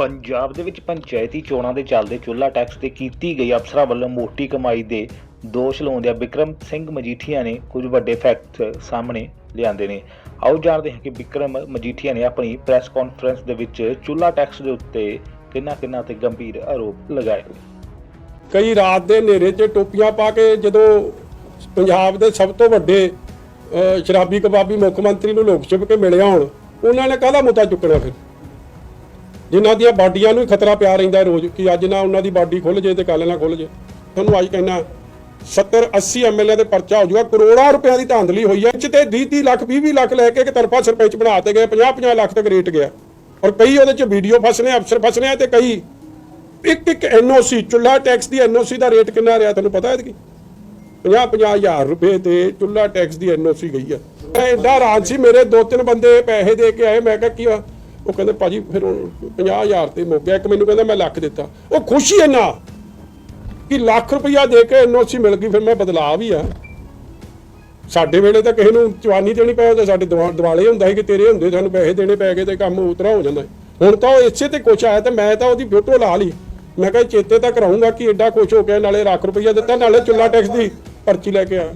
ਪੰਜਾਬ ਦੇ ਵਿੱਚ ਪੰਚਾਇਤੀ ਚੋਣਾਂ ਦੇ ਚੱਲਦੇ ਚੁੱਲ੍ਹਾ ਟੈਕਸ ਤੇ ਕੀਤੀ ਗਈ ਅਫਸਰਾਂ ਵੱਲੋਂ ਮੋਟੀ ਕਮਾਈ ਦੇ ਦੋਸ਼ ਲਾਉਂਦਿਆਂ ਵਿਕਰਮ ਸਿੰਘ ਮਜੀਠੀਆ ਨੇ ਕੁਝ ਵੱਡੇ ਫੈਕਟ ਸਾਹਮਣੇ ਲਿਆਂਦੇ ਨੇ। ਆਓ ਜਾਣਦੇ ਹਾਂ ਕਿ ਵਿਕਰਮ ਮਜੀਠੀਆ ਨੇ ਆਪਣੀ ਪ੍ਰੈਸ ਕਾਨਫਰੰਸ ਦੇ ਵਿੱਚ ਚੁੱਲ੍ਹਾ ਟੈਕਸ ਦੇ ਉੱਤੇ ਕਿੰਨਾ ਕਿੰਨਾ ਤੇ ਗੰਭੀਰ ਆਰੋਪ ਲਗਾਏ ਕਈ ਰਾਤ ਦੇ ਹਨੇਰੇ 'ਚ ਟੋਪੀਆਂ ਪਾ ਕੇ ਜਦੋਂ ਪੰਜਾਬ ਦੇ ਸਭ ਤੋਂ ਵੱਡੇ ਸ਼ਰਾਬੀ ਕਬਾਬੀ ਮੁੱਖ ਮੰਤਰੀ ਨੂੰ ਲੋਕ ਛਿਪ ਕੇ ਮਿਲਿਆ ਹੋਣ, ਉਹਨਾਂ ਨੇ ਕਾਹਦਾ ਮੁੱਦਾ ਚੁੱਕਣਾ ਫਿਰ? ਜਿਨ੍ਹਾਂ ਦੀਆਂ ਬਾਡੀਆਂ ਨੂੰ ਹੀ ਖਤਰਾ ਪਿਆ ਰਹਿੰਦਾ ਰੋਜ਼, ਕਿ ਅੱਜ ਨਾ ਉਹਨਾਂ ਦੀ ਬਾਡੀ ਖੁੱਲ ਜੇ ਤੇ ਕੱਲ ਨਾ ਖੁੱਲ ਜੇ। ਤੁਹਾਨੂੰ ਅੱਜ ਕਹਿਣਾ 70 80 ਐਮਐਲਏ ਦੇ ਪਰਚਾ ਹੋ ਜਾਊਗਾ, ਕਰੋੜਾਂ ਰੁਪਿਆਂ ਦੀ ਧਾਂਦਲੀ ਹੋਈ ਹੈ। ਚ 20 30 ਲੱਖ 20 20 ਲੱਖ ਲੈ ਕੇ ਇੱਕ ਤਰਫਾ ਸਰਪੰਚ ਬਣਾ ਤੇ ਗਏ 50 50 ਲੱਖ ਤੱਕ ਰੇਟ ਗਿਆ। ਔਰ ਕਈ ਉਹਦੇ ਚ ਵੀਡੀਓ ਫਸਨੇ ਅਫਸਰ ਫਸਨੇ ਤੇ ਕਈ ਇੱਕ ਇੱਕ ਐਨਓਸੀ ਚੁੱਲਾ ਟੈਕਸ ਦੀ ਐਨਓਸੀ ਦਾ ਰੇਟ ਕਿੰਨਾ ਰਿਹਾ ਤੁਹਾਨੂੰ ਪਤਾ ਹੈ ਕਿ 50 50 ਹਜ਼ਾਰ ਰੁਪਏ ਤੇ ਚੁੱਲਾ ਟੈਕਸ ਦੀ ਐਨਓਸੀ ਗਈ ਆ ਮੈਂ ਐਡਾ ਰਾਜ ਸੀ, ਮੇਰੇ ਦੋ ਤਿੰਨ ਬੰਦੇ ਪੈਸੇ ਦੇ ਕੇ ਆਏ, ਮੈਂ ਕਿਹਾ ਕੀ ਆ? ਉਹ ਕਹਿੰਦੇ ਭਾਜੀ ਫਿਰ ਹੁਣ 50 ਹਜ਼ਾਰ ਤੇ ਮੁੱਕ ਗਿਆ। ਇੱਕ ਮੈਨੂੰ ਕਹਿੰਦਾ ਮੈਂ ਲੱਖ ਦਿੱਤਾ। ਉਹ ਖੁਸ਼ੀ ਇੰਨਾ ਕਿ ਲੱਖ ਰੁਪਇਆ ਦੇ ਕੇ ਐਨਓਸੀ ਮਿਲ ਗਈ, ਫਿਰ ਮੈਂ ਬਦਲਾਅ ਵੀ ਆ। ਸਾਡੇ ਵੇਲੇ ਤਾਂ ਕਿਸੇ ਨੂੰ ਚਵਾਨੀ ਦੇਣੀ ਪਏ ਤੇ ਸਾਡੇ ਦਿਵਾ- ਦਿਵਾਲੇ ਹੁੰਦਾ ਸੀ ਕਿ ਤੇਰੇ ਹੁੰਦੇ, ਸਾਨੂੰ ਪੈਸੇ ਦੇਣੇ ਪੈ ਗਏ ਤੇ ਕੰਮ ਉਤਰਾ ਹੋ ਜਾਂਦਾ। ਹੁਣ ਤਾਂ ਉਹ ਇਸੇ ਤੇ ਕੁਛ ਆਇਆ ਤੇ ਮੈਂ ਤਾਂ ਉਹਦੀ ਫੋਟੋ ਲਾ ਲਈ। ਮੈਂ ਕਿਹਾ ਚੇਤੇ ਤਾਂ ਕਰਾਉਂਗਾ ਕਿ ਐਡਾ ਕੁਛ ਹੋ ਗਿਆ ਨਾਲੇ ਲੱਖ ਰੁਪਈਆ ਦਿੱਤਾ, ਨਾਲੇ ਚੁੱਲਾ ਟੈਕਸ ਦੀ ਪਰਚੀ ਲੈ ਕੇ ਆ।